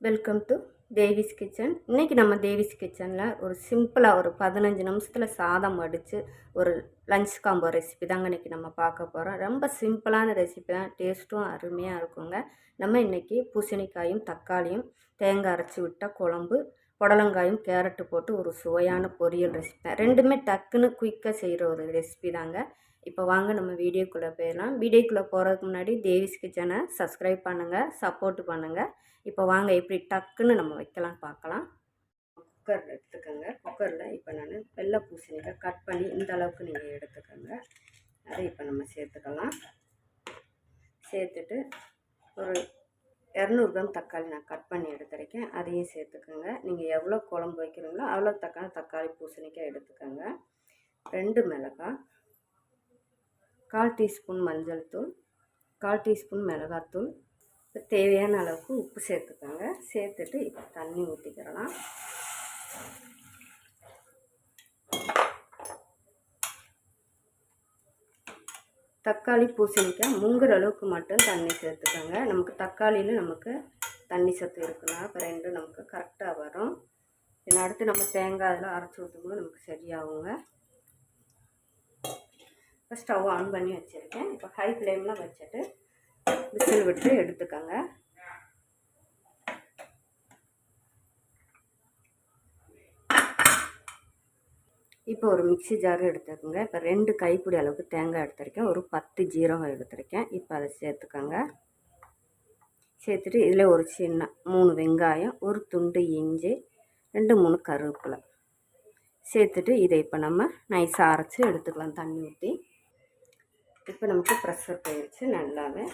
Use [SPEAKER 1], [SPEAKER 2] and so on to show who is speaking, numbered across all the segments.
[SPEAKER 1] Welcome to Devi's kitchen இன்றைக்கி நம்ம தேவிஸ் கிச்சனில் ஒரு சிம்பிளாக ஒரு பதினஞ்சு நிமிஷத்தில் சாதம் அடித்து ஒரு லஞ்ச் காம்போ ரெசிபி தாங்க இன்றைக்கி நம்ம பார்க்க போகிறோம் ரொம்ப சிம்பிளான ரெசிபி தான். டேஸ்ட்டும் அருமையாக இருக்குங்க. நம்ம இன்றைக்கி பூசணிக்காயும் தக்காளியும் தேங்காய் அரைச்சி விட்டால் குழம்பு புடலங்காயும் கேரட்டு போட்டு ஒரு சுவையான பொரியல் ரெசிபி தான் ரெண்டுமே டக்குன்னு குயிக்காக செய்கிற ஒரு ரெசிபி தாங்க. இப்போ வாங்க நம்ம வீடியோக்குள்ளே போயிடலாம். வீடியோக்குள்ளே போகிறதுக்கு முன்னாடி தேவிஸ் கிச்சனை சப்ஸ்கிரைப் பண்ணுங்கள் சப்போர்ட் பண்ணுங்கள் இப்போ வாங்க எப்படி டக்குன்னு நம்ம வைக்கலாம் பார்க்கலாம். குக்கர் எடுத்துக்கோங்க. குக்கரில் இப்போ நான் வெள்ளை பூசணிக்காய் கட் பண்ணி இந்த அளவுக்கு நீங்கள் எடுத்துக்கோங்க. அதை இப்போ நம்ம சேர்த்துக்கலாம். சேர்த்துட்டு ஒரு இரநூறு கிராம் தக்காளி நான் கட் பண்ணி எடுத்துருக்கேன். அதையும் சேர்த்துக்கோங்க. நீங்கள் எவ்வளோ குழம்பு வைக்கிறீங்களோ அவ்வளோ தக்காளி தக்காளி பூசணிக்காய் எடுத்துக்கோங்க. ரெண்டு மிளகாய் கால் டீஸ்பூன் மஞ்சள் தூள் கால் டீஸ்பூன் மிளகாத்தூள் இப்போ தேவையான அளவுக்கு உப்பு சேர்த்துக்கோங்க. சேர்த்துட்டு இப்போ தண்ணி ஊற்றிக்கிறலாம் தக்காளி பூசணிக்காய் மூங்குற அளவுக்கு மட்டும் தண்ணி சேர்த்துக்கோங்க. நமக்கு தக்காளியில் நமக்கு தண்ணி சத்து இருக்குன்னா இப்போ ரெண்டும் நமக்கு கரெக்டாக வரும். ஏன்னா அடுத்து நம்ம தேங்காய் அதில் அரைச்சி ஊற்றும்போது நமக்கு சரியாகுங்க. இப்போ ஸ்டவ் ஆன் பண்ணி வச்சுருக்கேன். இப்போ ஹை ஃப்ளேமில் வச்சுட்டு விசில் விட்டு எடுத்துக்கோங்க. இப்போ ஒரு மிக்சி ஜார் எடுத்துக்கோங்க. இப்போ ரெண்டு கைப்பிடி அளவுக்கு தேங்காய் எடுத்திருக்கேன். ஒரு பத்து ஜீரகம் எடுத்திருக்கேன். இப்போ அதை சேர்த்துக்கோங்க. சேர்த்துட்டு இதில் ஒரு சின்ன மூணு வெங்காயம் ஒரு துண்டு இஞ்சி ரெண்டு மூணு கருவேப்பிலை. சேர்த்துட்டு இதை இப்போ நம்ம நைஸாக அரைச்சி எடுத்துக்கலாம் தண்ணி ஊற்றி இப்போ நமக்கு ப்ரெஷர் போயிடுச்சு நல்லாவே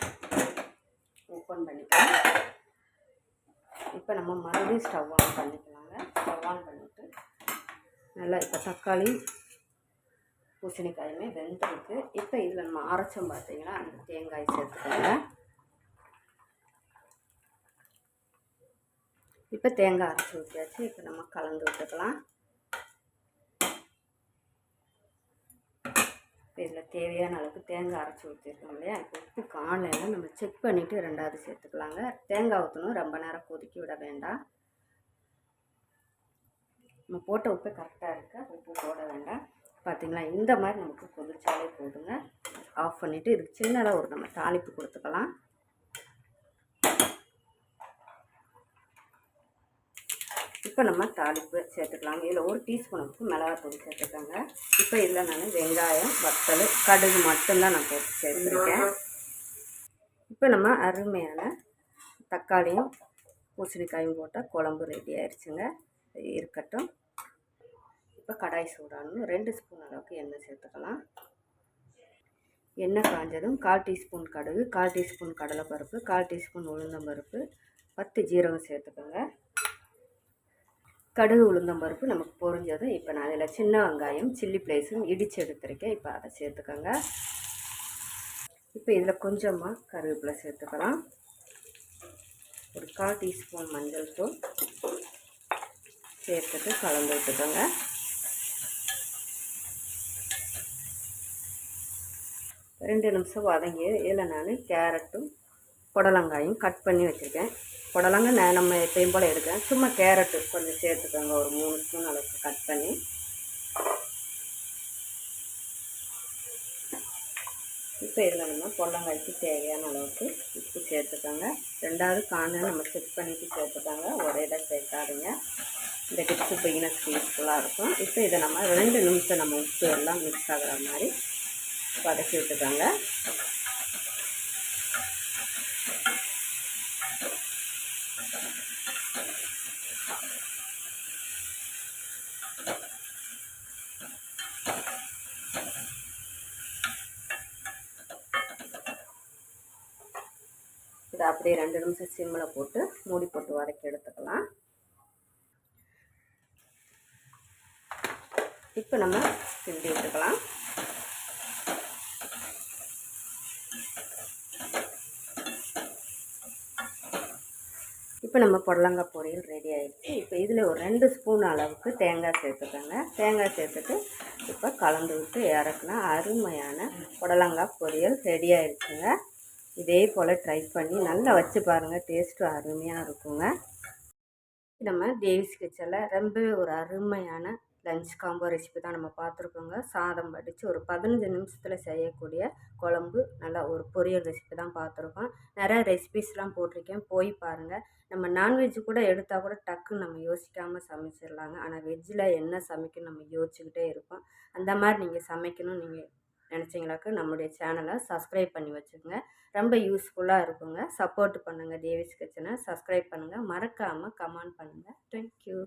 [SPEAKER 1] ஓப்பன் பண்ணிக்கலாம். இப்போ நம்ம மறுபடியும் ஸ்டவ் ஆன் பண்ணிக்கலாங்க. ஸ்டவ் ஆன் பண்ணிவிட்டு நல்லா இப்போ தக்காளி பூசணிக்காயுமே வெந்திருக்கு. இப்போ இதில் நம்ம அரைச்சோம் பார்த்தீங்கன்னா அந்த தேங்காய் சேர்த்துக்கோங்க. இப்போ தேங்காய் அரைச்சி ஊற்றியாச்சு இப்போ நம்ம கலந்து விட்டுக்கலாம். இதில் தேவையான அளவுக்கு தேங்காய் அரைச்சி ஊற்றிருக்கோம் இல்லையா? இப்போ உப்பு காலையில் நம்ம செக் பண்ணிவிட்டு ரெண்டாவது சேர்த்துக்கலாங்க. தேங்காய் ஊற்றணும் ரொம்ப நேரம் கொதிக்க விட வேண்டாம். நம்ம போட்ட உப்பு கரெக்டாக இருக்குது உப்பு போட வேண்டாம். பார்த்திங்களா இந்த மாதிரி நமக்கு கொதிச்சாலே போதுங்க. ஆஃப் பண்ணிவிட்டு இதுக்கு சின்னதாக ஒரு நம்ம தாளிப்பு கொடுத்துக்கலாம். இப்போ நம்ம தாளிப்பு சேர்த்துக்கலாம் இதில் ஒரு டீஸ்பூனுக்கு மிளகாத்தூள் சேர்த்துக்கோங்க. இப்போ இதில் நான் வெங்காயம் வத்தல் கடுகு மட்டும்தான் நான் போட்டு சேர்த்துருக்கேன். இப்போ நம்ம அருமையான தக்காளியும் பூசணிக்காயும் போட்டால் குழம்பு ரெடி ஆயிடுச்சுங்க இருக்கட்டும். இப்போ கடாய் சூடானும் ரெண்டு ஸ்பூன் அளவுக்கு எண்ணெய் சேர்த்துக்கலாம். எண்ணெய் காஞ்சதும் கால் டீஸ்பூன் கடுகு கால் டீஸ்பூன் கடலைப்பருப்பு கால் டீஸ்பூன் உளுந்தம்பருப்பு பத்து ஜீரகம் சேர்த்துக்கோங்க. கடுகு உளுந்தம்பருப்பு நமக்கு பொரிஞ்சதும் இப்போ நான் அதில் சின்ன வெங்காயம் சில்லி பிளேஸும் இடித்து எடுத்துருக்கேன் இப்போ அதை சேர்த்துக்கோங்க. இப்போ இதில் கொஞ்சமாக கருவேப்பிலை சேர்த்துக்கலாம். ஒரு கால் டீஸ்பூன் மஞ்சள் தூள். சேர்த்துட்டு கலந்து விட்டுக்கோங்க. ரெண்டு நிமிஷம் வதங்கி இதில் நான் கேரட்டும் புடலங்காயும் கட் பண்ணி வச்சுருக்கேன். புடலங்காய் நான் நம்ம எப்பயும் போல் எடுக்கிறேன். சும்மா கேரட்டு கொஞ்சம் சேர்த்துக்கோங்க. ஒரு மூணு ஸ்பூன் அளவுக்கு கட் பண்ணி. இப்போ இதில் நம்ம புடலங்காய்க்கு தேவையான அளவுக்கு உப்பு சேர்த்துக்கோங்க. ரெண்டாவது காணை நம்ம செக் பண்ணிட்டு சேர்த்துக்கோங்க. ஒரே இடம் சேர்க்காதீங்க. இந்த டிப்ஸு பிகினர்ஸ் யூஸ்ஃபுல்லாக இருக்கும். இப்போ இதை நம்ம ரெண்டு நிமிஷம் நம்ம உப்பு எல்லாம் மிக்ஸ் ஆகிற மாதிரி வதக்கி விட்டுக்கோங்க இதை அப்படியே ரெண்டு நிமிஷம் சிம்மில் போட்டு மூடி போட்டு வதக்கி எடுத்துக்கலாம். இப்போ நம்ம கிண்டி விட்டுக்கலாம் இப்போ நம்ம புடலங்காய் பொரியல் ரெடி ஆகிடுச்சு இப்போ இதில் ஒரு ரெண்டு ஸ்பூன் அளவுக்கு தேங்காய் சேர்த்துக்கோங்க. தேங்காய் சேர்த்துட்டு இப்போ கலந்து விட்டு இறக்குனா அருமையான புடலங்காய் பொரியல் ரெடி ஆகிடுச்சுங்க இதே போல் ட்ரை பண்ணி நல்லா வச்சு பாருங்கள் டேஸ்ட்டு அருமையாக இருக்குங்க. நம்ம தேவிஸ் கிச்சனில் ரொம்பவே ஒரு அருமையான லஞ்ச் காம்போ ரெசிபி தான் நம்ம பார்த்துருக்கோங்க. சாதம் வடித்து ஒரு பதினஞ்சு நிமிஷத்தில் செய்யக்கூடிய குழம்பு நல்லா ஒரு பொரியல் ரெசிபி தான் பார்த்துருக்கோம். நிறைய ரெசிபிஸ்லாம் போட்டிருக்கேன். போய் பாருங்கள் நம்ம நான்வெஜ் கூட எடுத்தால் கூட டக்குன்னு நம்ம யோசிக்காமல் சமைச்சிடலாங்க. ஆனால் வெஜ்ஜில் என்ன சமைக்கணும் நம்ம யோசிச்சுக்கிட்டே இருப்போம். அந்த மாதிரி நீங்கள் சமைக்கணும் நீங்கள் நினச்சிங்களாக்க நம்முடைய சேனலை சப்ஸ்கிரைப் பண்ணி வச்சுக்கோங்க. ரொம்ப யூஸ்ஃபுல்லாக இருக்குங்க. சப்போர்ட் பண்ணுங்கள் தேவிஸ் கிச்சனை. சப்ஸ்கிரைப் பண்ணுங்கள் மறக்காமல் கமெண்ட் பண்ணுங்கள் தேங்க்யூ